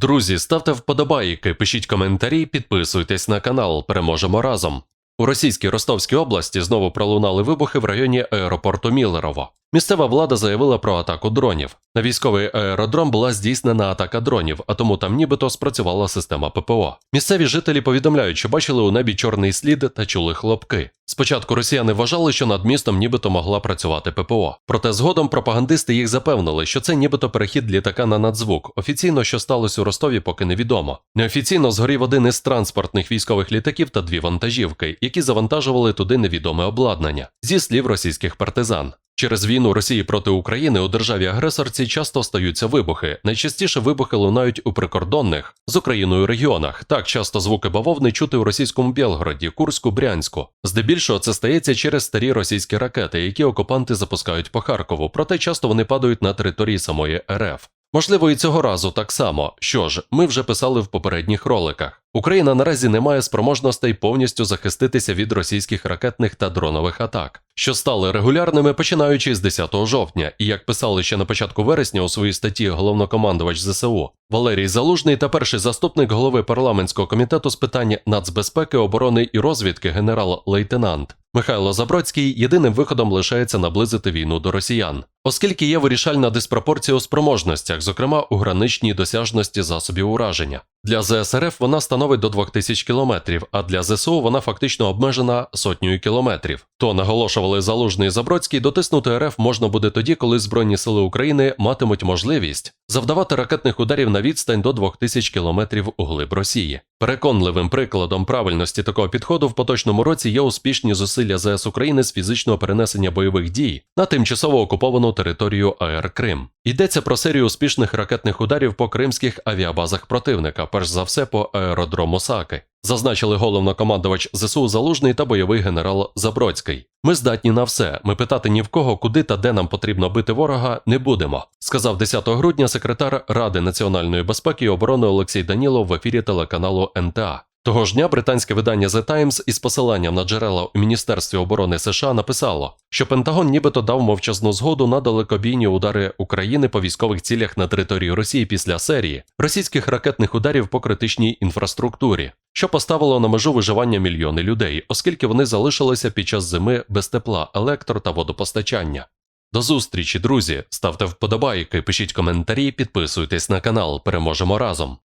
Друзі, ставте вподобайки, пишіть коментарі, підписуйтесь на канал. Переможемо разом. У російській Ростовській області знову пролунали вибухи в районі аеропорту Міллерово. Місцева влада заявила про атаку дронів. На військовий аеродром була здійснена атака дронів, а тому там нібито спрацювала система ППО. Місцеві жителі повідомляють, що бачили у небі чорний слід та чули хлопки. Спочатку росіяни вважали, що над містом нібито могла працювати ППО. Проте згодом пропагандисти їх запевнили, що це нібито перехід літака на надзвук. Офіційно, що сталося у Ростові, поки невідомо. Неофіційно згорів один із транспортних військових літаків та дві вантажівки, які завантажували туди невідоме обладнання, зі слів російських партизан. Через війну Росії проти України у державі-агресорці часто стаються вибухи. Найчастіше вибухи лунають у прикордонних з Україною регіонах. Так часто звуки бавовни чути у російському Білгороді, Курську, Брянську. Здебільшого це стається через старі російські ракети, які окупанти запускають по Харкову, проте часто вони падають на території самої РФ. Можливо, і цього разу так само. Що ж, ми вже писали в попередніх роликах. Україна наразі не має спроможностей повністю захиститися від російських ракетних та дронових атак, що стали регулярними починаючи з 10 жовтня, і як писали ще на початку вересня у своїй статті головнокомандувач ЗСУ Валерій Залужний та перший заступник голови парламентського комітету з питань нацбезпеки, оборони і розвідки генерал-лейтенант Михайло Забродський єдиним виходом лишається наблизити війну до росіян, оскільки є вирішальна диспропорція у спроможностях, зокрема у граничній досяжності засобів ураження. Для ЗСРФ вона становить до 2000 кілометрів, а для ЗСУ вона фактично обмежена сотнею кілометрів. То наголошували Залужний і Забродський, дотиснути РФ можна буде тоді, коли Збройні сили України матимуть можливість завдавати ракетних ударів на відстань до 2000 кілометрів у глиб Росії. Переконливим прикладом правильності такого підходу в поточному році є успішні зусилля ЗС України з фізичного перенесення бойових дій на тимчасово окуповану територію АР Крим. Йдеться про серію успішних ракетних ударів по кримських авіабазах противника, перш за все по аеродрому Саки. Зазначили головнокомандувач ЗСУ Залужний та бойовий генерал Забродський. Ми здатні на все. Ми питати ні в кого, куди та де нам потрібно бити ворога, не будемо, сказав 10 грудня секретар Ради національної безпеки і оборони Олексій Данілов в ефірі телеканалу НТА. Того ж дня британське видання The Times із посиланням на джерела у Міністерстві оборони США написало, що Пентагон нібито дав мовчазну згоду на далекобійні удари України по військових цілях на території Росії після серії російських ракетних ударів по критичній інфраструктурі, що поставило на межу виживання мільйони людей, оскільки вони залишилися під час зими без тепла, електро та водопостачання. До зустрічі, друзі! Ставте вподобайки, пишіть коментарі, підписуйтесь на канал. Переможемо разом.